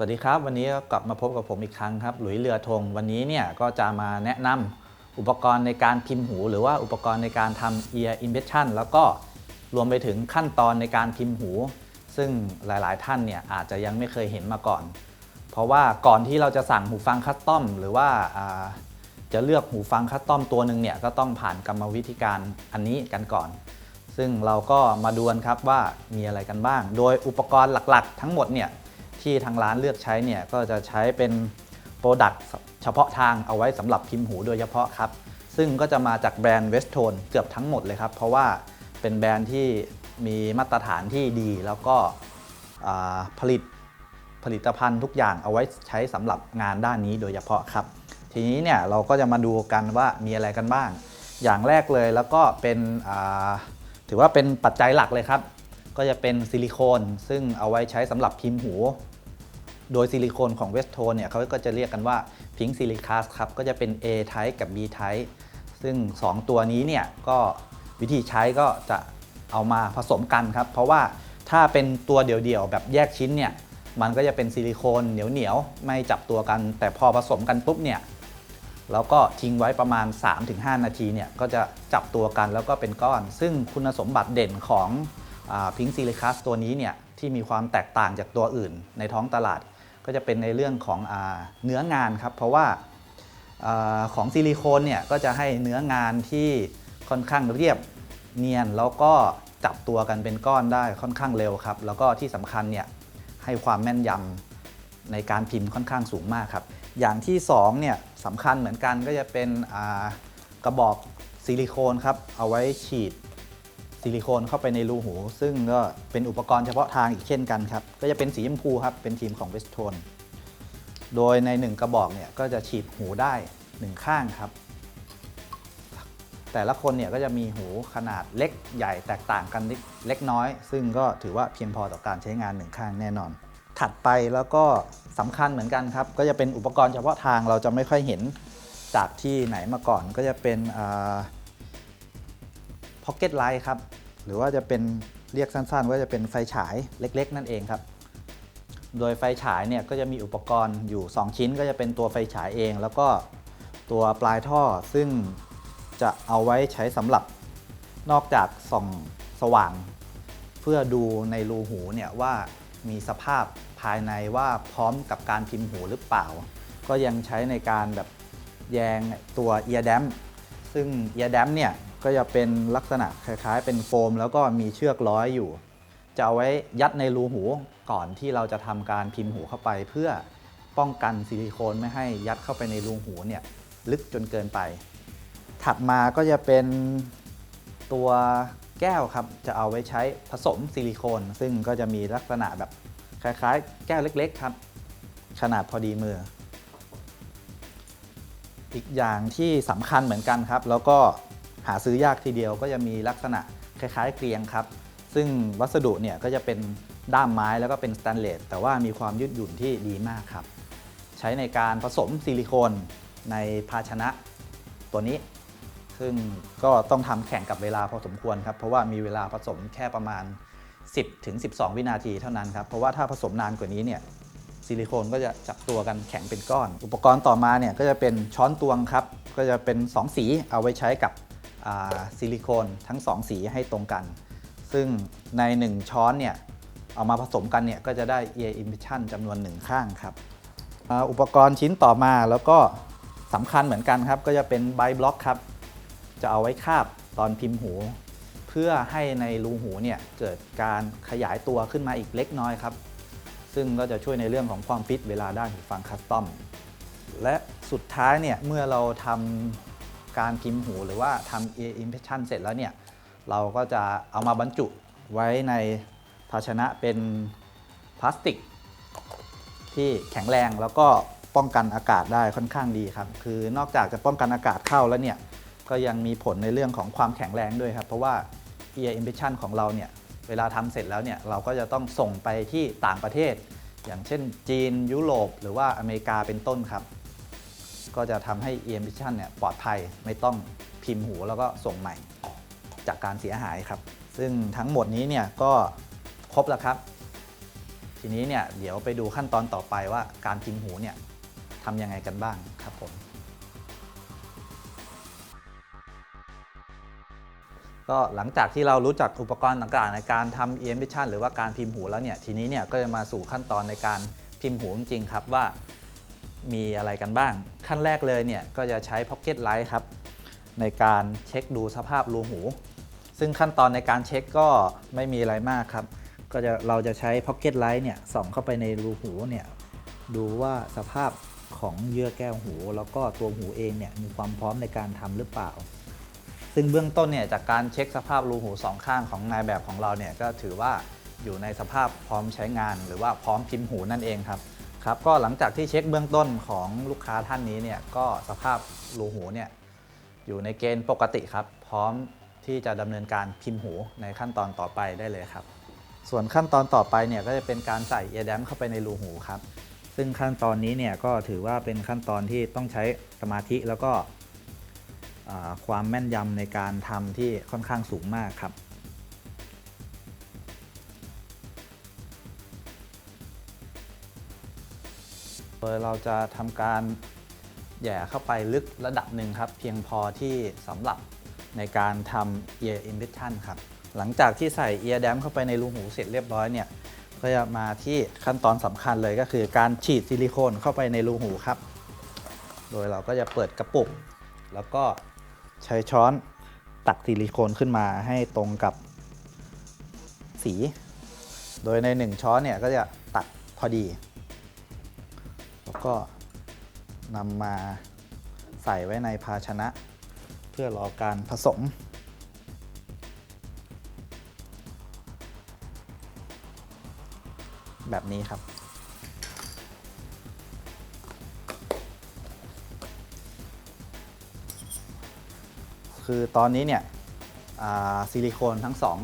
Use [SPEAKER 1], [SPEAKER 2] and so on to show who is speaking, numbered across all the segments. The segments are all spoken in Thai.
[SPEAKER 1] สวัสดีครับ วันนี้ก็กลับมาพบกับผมอีกครั้งครับ หลุยเรือธงวันนี้เนี่ยก็จะมาแนะนำอุปกรณ์ในการพิมพ์หู หรือว่าอุปกรณ์ในการทำ ear impression แล้วก็รวมไปถึงขั้นตอนในการพิมพ์หู ซึ่งหลายๆ ท่านเนี่ยอาจจะยังไม่เคยเห็นมาก่อน เพราะว่าก่อนที่เราจะสั่งหูฟังคัสตอมหรือว่าอ่าจะเลือกหูฟังคัสตอมตัวหนึ่งเนี่ยก็ต้องผ่านกรรมวิธีการอันนี้กันก่อน ซึ่งเราก็มาดูกันครับว่ามีอะไรกันบ้าง โดยอุปกรณ์หลักๆ ทั้งหมดเนี่ย ที่ทางร้านเลือกใช้เนี่ยก็จะใช้เป็นโปรดักต์เฉพาะทางเอาไว้สำหรับพิมพ์หูโดยเฉพาะครับ ซึ่งก็จะมาจากแบรนด์เวสโทนเกือบทั้งหมดเลยครับ เพราะว่าเป็นแบรนด์ที่มีมาตรฐานที่ดีแล้วก็ผลิตผลิตภัณฑ์ทุกอย่างเอาไว้ใช้สำหรับงานด้านนี้โดยเฉพาะครับ ทีนี้เนี่ยเราก็จะมาดูกันว่ามีอะไรกันบ้าง อย่างแรกเลยแล้วก็เป็นถือว่าเป็นปัจจัยหลักเลยครับ ก็จะเป็นซิลิโคนซึ่งเอาไว้ใช้สำหรับพิมพ์หู โดยซิลิโคนของเวสโทนเนี่ยเขาก็จะเรียกกันว่าพิงซิลิคัสครับก็จะเป็น A type กับ B type ซึ่ง 2 ตัวนี้เนี่ยก็วิธีใช้ก็จะเอามาผสมกันครับ เพราะว่าถ้าเป็นตัวเดี่ยวๆแบบแยกชิ้นเนี่ยมันก็จะเป็นซิลิโคนเหนียวๆไม่จับตัวกัน แต่พอผสมกันปุ๊บเนี่ยแล้วก็ทิ้งไว้ประมาณ 3-5 นาทีเนี่ยก็จะจับตัวกันแล้วก็เป็นก้อน ซึ่งคุณสมบัติเด่นของพิงซิลิคัสตัวนี้เนี่ยที่มีความแตกต่างจากตัวอื่นในท้องตลาด ก็จะเป็นในเรื่องของอเนื้องานครับ เพราะว่าอของซิลิโคนเนี่ยก็จะให้เนื้องานที่ค่อนข้างเรียบเนียน แล้วก็จับตัวกันเป็นก้อนได้ค่อนข้างเร็วครับ แล้วก็ที่สำคัญเนี่ยให้ความแม่นยำในการพิมพ์ค่อนข้างสูงมากครับ อย่างที่2เนี่ยสำคัญเหมือนกันก็จะเป็นกระบอกซิลิโคนครับ เอาไว้ฉีด ซิลิโคนเข้าไปในรูหู ซึ่งก็เป็นอุปกรณ์เฉพาะทางอีกเช่นกันครับ ก็จะเป็นสีชมพูครับ เป็นทีมของเวสโทนโดยใน 1 กระบอกเนี่ยก็จะฉีดหูได้ 1 ข้างครับ แต่ละคนเนี่ยก็จะมีหูขนาดเล็กใหญ่แตกต่างกันเล็กน้อย ซึ่งก็ถือว่าเพียงพอต่อการใช้งานหนึ่งข้างแน่นอน ถัดไปแล้วก็สำคัญเหมือนกันครับ ก็จะเป็นอุปกรณ์เฉพาะทางเราจะไม่ค่อยเห็นจากที่ไหนมาก่อน ก็จะเป็นอ่า พ็อกเก็ตไลท์ครับหรือว่าจะเป็นเรียกสั้นๆ ว่าจะเป็นไฟฉายเล็ก ๆ นั่นเองครับ โดยไฟฉายเนี่ยก็จะมีอุปกรณ์อยู่ 2 ชิ้นก็จะเป็นตัวไฟฉายเอง แล้วก็ตัวปลายท่อซึ่งจะเอาไว้ใช้สำหรับนอกจากส่องสว่าง เพื่อดูในรูหูเนี่ยว่ามีสภาพภายในว่าพร้อมกับการพิมพ์หูหรือเปล่า ก็ยังใช้ในการแบบแยงตัวเอีย d ดมซึ่งเอีย d ดมเนี่ย ก็จะเป็นลักษณะคล้ายๆ เป็นโฟม แล้วก็มีเชือกร้อยอยู่ จะเอาไว้ยัดในรูหูก่อนที่เราจะทำการพิมพ์หูเข้าไป เพื่อป้องกันซิลิโคนไม่ให้ยัดเข้าไปในรูหูเนี่ยลึกจนเกินไป ถัดมาก็จะเป็นตัวแก้วครับ จะเอาไว้ใช้ผสมซิลิโคน ซึ่งก็จะมีลักษณะแบบคล้ายๆ แก้วเล็ก ๆ ครับ ขนาดพอดีมือ อีกอย่างที่สำคัญเหมือนกันครับ แล้วก็ หาซื้อยากทีเดียวก็จะมีลักษณะคล้ายๆเกลียงครับ ซึ่งวัสดุเนี่ยก็จะเป็นด้ามไม้แล้วก็เป็นสแตนเลสแต่ว่ามีความยืดหยุ่นที่ดีมากครับ ใช้ในการผสมซิลิโคนในภาชนะตัวนี้ ซึ่งก็ต้องทำแข่งกับเวลาพอสมควรครับ เพราะว่ามีเวลาผสมแค่ประมาณ 10ถึง12 วินาทีเท่านั้นครับ เพราะว่าถ้าผสมนานกว่านี้เนี่ยซิลิโคนก็จะจับตัวกันแข็งเป็นก้อน อุปกรณ์ต่อมาเนี่ยก็จะเป็นช้อนตวงครับ ก็จะเป็น 2 สีเอาไว้ใช้กับ ซิลิโคนทั้ง 2 สีให้ตรงกัน ซึ่งใน 1 ช้อนเนี่ยเอามาผสมกันเนี่ยก็จะได้ ear impression จำนวน 1 ข้างครับอ,อุปกรณ์ชิ้นต่อมาแล้วก็สำคัญเหมือนกันครับ ก็จะเป็นไบบล็อกครับ จะเอาไว้คาบตอนพิมพ์หู เพื่อให้ในรูหูเนี่ยเกิดการขยายตัวขึ้นมาอีกเล็กน้อยครับ ซึ่งก็จะช่วยในเรื่องของความฟิตเวลาได้หูฟังคัสตอมและสุดท้ายเนี่ยเมื่อเราทำ การพิมพ์หูหรือว่าทำ ear impression เสร็จแล้วเนี่ย เราก็จะเอามาบรรจุไว้ในภาชนะเป็นพลาสติก ที่แข็งแรงแล้วก็ป้องกันอากาศได้ค่อนข้างดีครับ คือนอกจากจะป้องกันอากาศเข้าแล้วเนี่ย ก็ยังมีผลในเรื่องของความแข็งแรงด้วยครับ เพราะว่า ear impression ของเราเนี่ย เวลาทำเสร็จแล้วเนี่ย เราก็จะต้องส่งไปที่ต่างประเทศ อย่างเช่นจีนยุโรป หรือว่าอเมริกาเป็นต้นครับ ก็จะทำให้ ear impression เนี่ยปลอดภัยไม่ต้องพิมพ์หูแล้วก็ส่งใหม่จากการเสียหายครับ ซึ่งทั้งหมดนี้เนี่ยก็ครบแล้วครับ ทีนี้เนี่ยเดี๋ยวไปดูขั้นตอนต่อไปว่าการพิมพ์หูเนี่ยทำยังไงกันบ้างครับผมก็หลังจากที่เรารู้จักอุปกรณ์ต่างๆ ในการทำ e m i s s i o n หรือว่าการพิมพ์หูแล้วเนี่ยทีนี้เนี่ยก็จะมาสู่ขั้นตอนในการพิมพ์หูจริงครับว่า มีอะไรกันบ้าง ขั้นแรกเลยเนี่ยก็จะใช้ Pocket Light ครับ ในการเช็คดูสภาพรูหู ซึ่งขั้นตอนในการเช็คก็ไม่มีอะไรมากครับ ก็จะเราจะใช้ Pocket Light เนี่ยส่องเข้าไปในรูหูเนี่ยดูว่าสภาพของเยื่อแก้วหู แล้วก็ตัวหูเองเนี่ยมีความพร้อมในการทำหรือเปล่า ซึ่งเบื้องต้นเนี่ยจากการเช็คสภาพรูหูสองข้างของนายแบบของเราเนี่ยก็ถือว่าอยู่ในสภาพพร้อมใช้งาน หรือว่าพร้อมพิมพ์หูนั่นเองครับ ครับก็หลังจากที่เช็คเบื้องต้นของลูกค้าท่านนี้เนี่ยก็สภาพรูหูเนี่ยอยู่ในเกณฑ์ปกติครับ พร้อมที่จะดำเนินการพิมพ์หูในขั้นตอนต่อไปได้เลยครับ ส่วนขั้นตอนต่อไปเนี่ยก็จะเป็นการใส่เอแดมเข้าไปในรูหูครับ ซึ่งขั้นตอนนี้เนี่ยก็ถือว่าเป็นขั้นตอนที่ต้องใช้สมาธิแล้วก็ความแม่นยำในการทำที่ค่อนข้างสูงมากครับ โดยเราจะทำการแย่เข้าไปลึกระดับหนึ่งครับ เพียงพอที่สำหรับในการทำ ear impression ครับ หลังจากที่ใส่ ear dam เข้าไปในรูหูเสร็จเรียบร้อยเนี่ย ก็จะมาที่ขั้นตอนสำคัญเลยก็คือการฉีดซิลิโคนเข้าไปในรูหูครับ โดยเราก็จะเปิดกระปุก แล้วก็ใช้ช้อนตักซิลิโคนขึ้นมาให้ตรงกับสี โดยใน 1 ช้อนเนี่ยก็จะตักพอดี ก็นำมาใส่ไว้ในภาชนะ เพื่อรอการผสม แบบนี้ครับ คือตอนนี้เนี่ยซิลิโคนทั้งสอง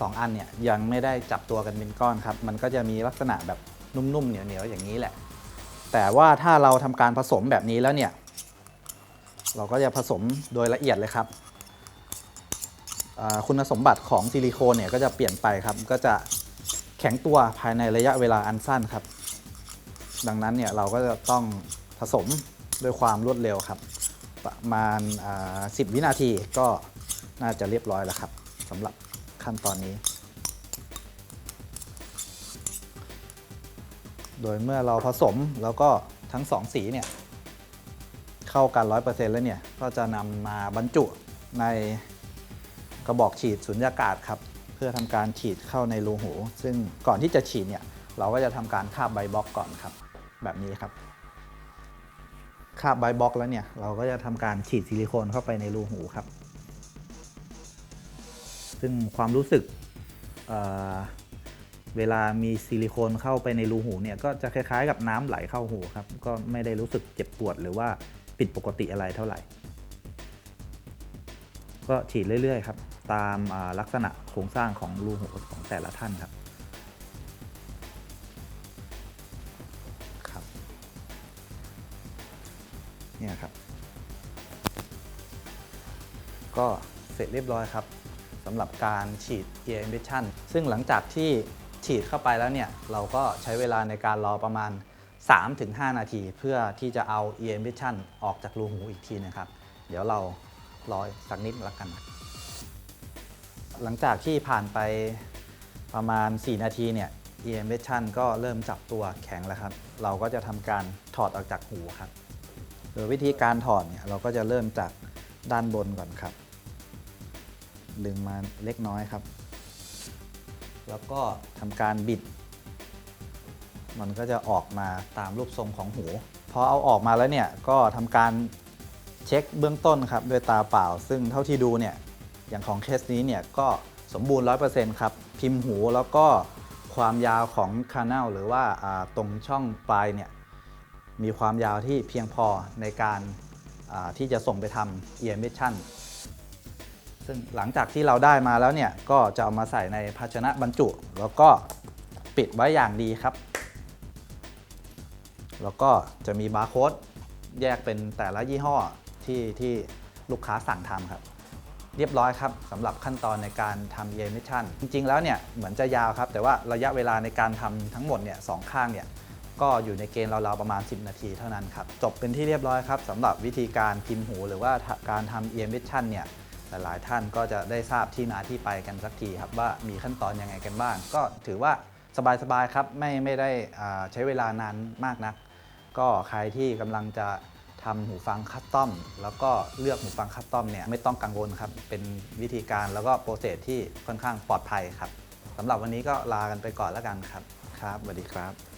[SPEAKER 1] สองอันเนี่ยยังไม่ได้จับตัวกันเป็นก้อนครับ มันก็จะมีลักษณะแบบนุ่มๆเหนียวๆอย่างนี้แหละ แต่ว่าถ้าเราทำการผสมแบบนี้แล้วเนี่ย เราก็จะผสมโดยละเอียดเลยครับ คุณสมบัติของซิลิโคนเนี่ยก็จะเปลี่ยนไปครับ ก็จะแข็งตัวภายในระยะเวลาอันสั้นครับ ดังนั้นเนี่ยเราก็จะต้องผสมด้วยความรวดเร็วครับ ประมาณ 10 วินาทีก็น่าจะเรียบร้อยแล้วครับสำหรับขั้นตอนนี้ โดยเมื่อเราผสมแล้วก็ทั้งสองสีเนี่ยเข้ากัน 100%แล้วเนี่ย ก็จะนำมาบรรจุในกระบอกฉีดสุญญากาศครับ เพื่อทำการฉีดเข้าในรูหู ซึ่งก่อนที่จะฉีดเนี่ยเราก็จะทำการคาบใบบล็อกก่อนครับ แบบนี้ครับคาบใบบล็อกแล้วเนี่ยเราก็จะทำการฉีดซิลิโคนเข้าไปในรูหูครับ ซึ่งความรู้สึก เวลามีซิลิโคนเข้าไปในรูหูเนี่ยก็จะคล้ายๆ กับน้ำไหลเข้าหูครับ ก็ไม่ได้รู้สึกเจ็บปวดหรือว่าผิดปกติอะไรเท่าไหร่ ก็ฉีดเรื่อยๆครับ ตามลักษณะโครงสร้างของรูหูของแต่ละท่านครับครับเนี่ยครับ ก็เสร็จเรียบร้อยครับสำหรับการฉีด ear impression ซึ่งหลังจากที่ ฉีดเข้าไปแล้วเนี่ยเราก็ใช้เวลาในการรอประมาณ 3-5 นาที เพื่อที่จะเอา ear impression ออกจากรูหูอีกทีนะครับ เดี๋ยวเรารอสักนิดแล้วกัน หลังจากที่ผ่านไปประมาณ 4 นาทีเนี่ย ear impression ก็เริ่มจับตัวแข็งแล้วครับ เราก็จะทำการถอดออกจากหูครับ โดยวิธีการถอดเนี่ยเราก็จะเริ่มจากด้านบนก่อนครับ ดึงมาเล็กน้อยครับ แล้วก็ทำการบิด มันก็จะออกมาตามรูปทรงของหูพอเอาออกมาแล้วเนี่ยก็ทำการเช็คเบื้องต้นครับด้วยตาเปล่า ซึ่งเท่าที่ดูเนี่ยอย่างของเคสนี้เนี่ยก็สมบูรณ์ 100%ครับ พิมพ์หูแล้วก็ความยาวของคา n นลหรือว่าตรงช่องปลายเนี่ยมีความยาวที่เพียงพอในการที่จะส่งไปทำ ear mission ซึ่งหลังจากที่เราได้มาแล้วเนี่ยก็จะเอามาใส่ในภาชนะบรรจุ แล้วก็ปิดไว้อย่างดีครับ แล้วก็จะมีบาร์โค้ดแยกเป็นแต่ละยี่ห้อที่ที่ลูกค้าสั่งทำครับ เรียบร้อยครับสำหรับขั้นตอนในการทำ ear mission จริง ๆ แล้วเนี่ยเหมือนจะยาวครับ แต่ว่าระยะเวลาในการทำทั้งหมดเนี่ยสองข้างเนี่ยก็อยู่ในเกณฑ์ราวๆประมาณ 10 นาทีเท่านั้นครับ จบเป็นที่เรียบร้อยครับสำหรับวิธีการพิมพ์หู หรือว่าการทำ ear mission เนี่ย หลายๆ ท่านก็จะได้ทราบที่มาที่ไปกันสักทีครับว่ามีขั้นตอนยังไงกันบ้าง ก็ถือว่าสบายๆครับไม่ไม่ได้ใช้เวลานานมากนัก ก็ใครที่กำลังจะทำหูฟังคัสตอมแล้วก็เลือกหูฟังคัสตอมเนี่ยไม่ต้องกังวลครับ เป็นวิธีการแล้วก็โปรเซสที่ค่อนข้างปลอดภัยครับสำหรับวันนี้ก็ลากันไปก่อนแล้วกันครับครับสวัสดีครับ